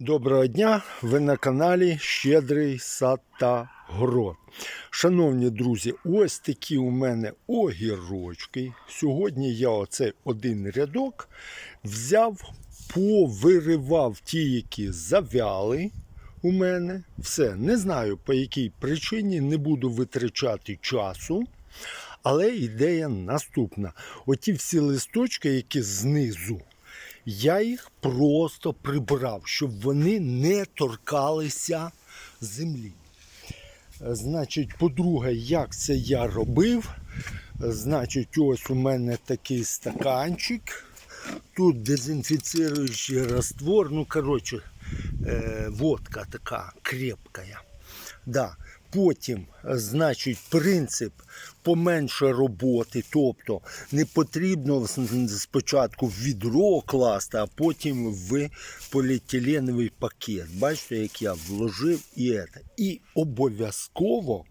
Доброго дня! Ви на каналі Щедрий сад та город. Шановні друзі, ось такі у мене огірочки. Сьогодні я оцей один рядок взяв, повиривав ті, які завяли у мене. Все, не знаю по якій причині, не буду витрачати часу. Але ідея наступна: оті всі листочки, які знизу, я їх просто прибрав, щоб вони не торкалися землі. Значить, по-друге, як це я робив? Значить, ось у мене такий стаканчик. Тут дезінфіцируючий раствор, ну, коротше, е, водка така крепкая. Да. Потім, е, значить, принцип поменше роботи, тобто не потрібно спочатку в відро класти, а потім в поліетиленовий пакет. Бачите, як я вложив і це. І обов'язково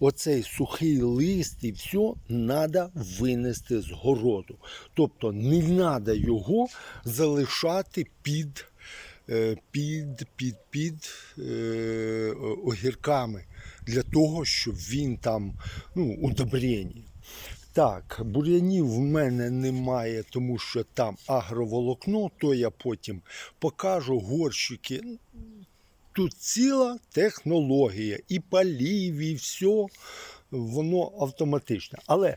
оцей сухий лист і все треба винести з городу. Тобто не треба його залишати під під, під, під е, огірками для того, щоб він там ну, удобрені. Так, бур'янів в мене немає, тому що там агроволокно, то я потім покажу горщики. Тут ціла технологія, і полів, і все, воно автоматичне. Але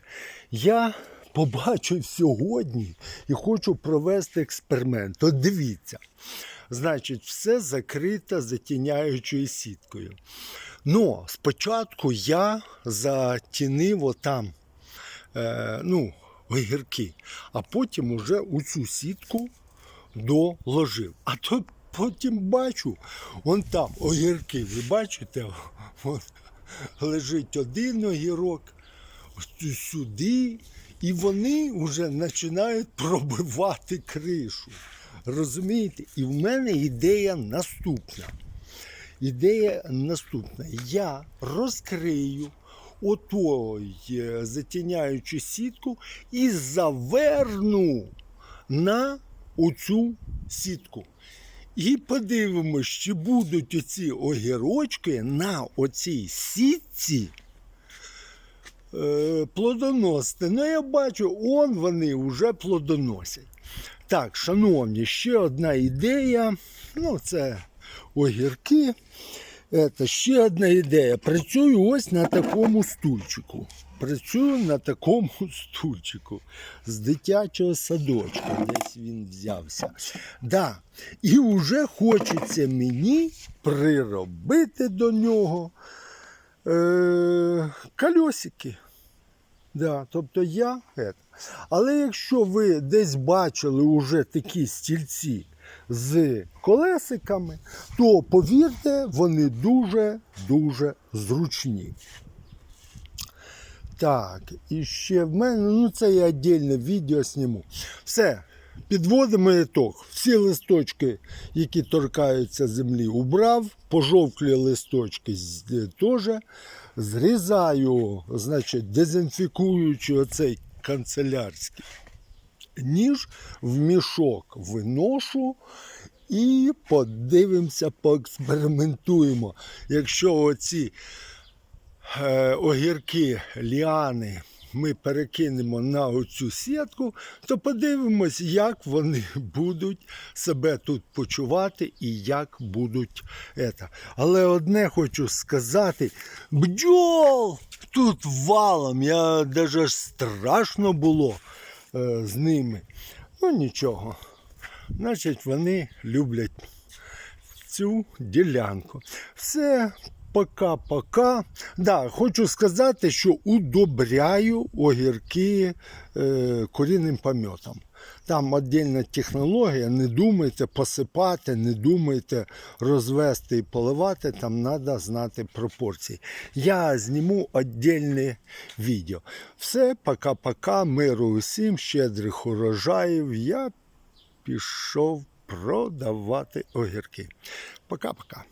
я побачив сьогодні і хочу провести експеримент. От дивіться. Значить, все закрито затіняючою сіткою. Ну, спочатку я затінив отам е, ну, огірки, а потім уже у цю сітку доложив. А то потім бачу, вон там огірки, ви бачите, вон, лежить один огірок, сюди, і вони вже починають пробивати кришу. Розумієте? І в мене ідея наступна. Ідея наступна. Я розкрию отой е, затіняючу сітку і заверну на оцю сітку. І подивимось, чи будуть оці огірочки на оцій сітці е, плодоносити. Ну, я бачу, он вони вже плодоносять. Так, шановні, ще одна ідея. Ну, це огірки. Це ще одна ідея. Працюю ось на такому стульчику. Працюю на такому стульчику з дитячого садочка. Десь він взявся. Да. І вже хочеться мені приробити до нього е- кольосики. Да, тобто я. Але якщо ви десь бачили уже такі стільці з колесиками, то повірте, вони дуже-дуже зручні. Так, і ще в мене, ну це я віддільне відео зніму. Все, підводимо ітог. Всі листочки, які торкаються землі, убрав, пожовклі листочки е, теж. Зрізаю, значить, дезінфікуючи оцей канцелярський ніж в мішок виношу і подивимося, поекспериментуємо. Якщо оці е, огірки, ліани ми перекинемо на оцю сітку, то подивимось, як вони будуть себе тут почувати і як будуть. Ета. Але одне хочу сказати: бджол тут валом. Я навіть страшно було е, з ними. Ну нічого. Значить, вони люблять цю ділянку. Все, пока-пока. Да, хочу сказати, що удобряю огірки е, корінним помьотом. Там віддільна технологія, не думайте посипати, не думайте розвести і поливати, там треба знати пропорції. Я зніму віддільне відео. Все, пока-пока, миру усім, щедрих урожаїв. Я пішов продавати огірки. Пока-пока.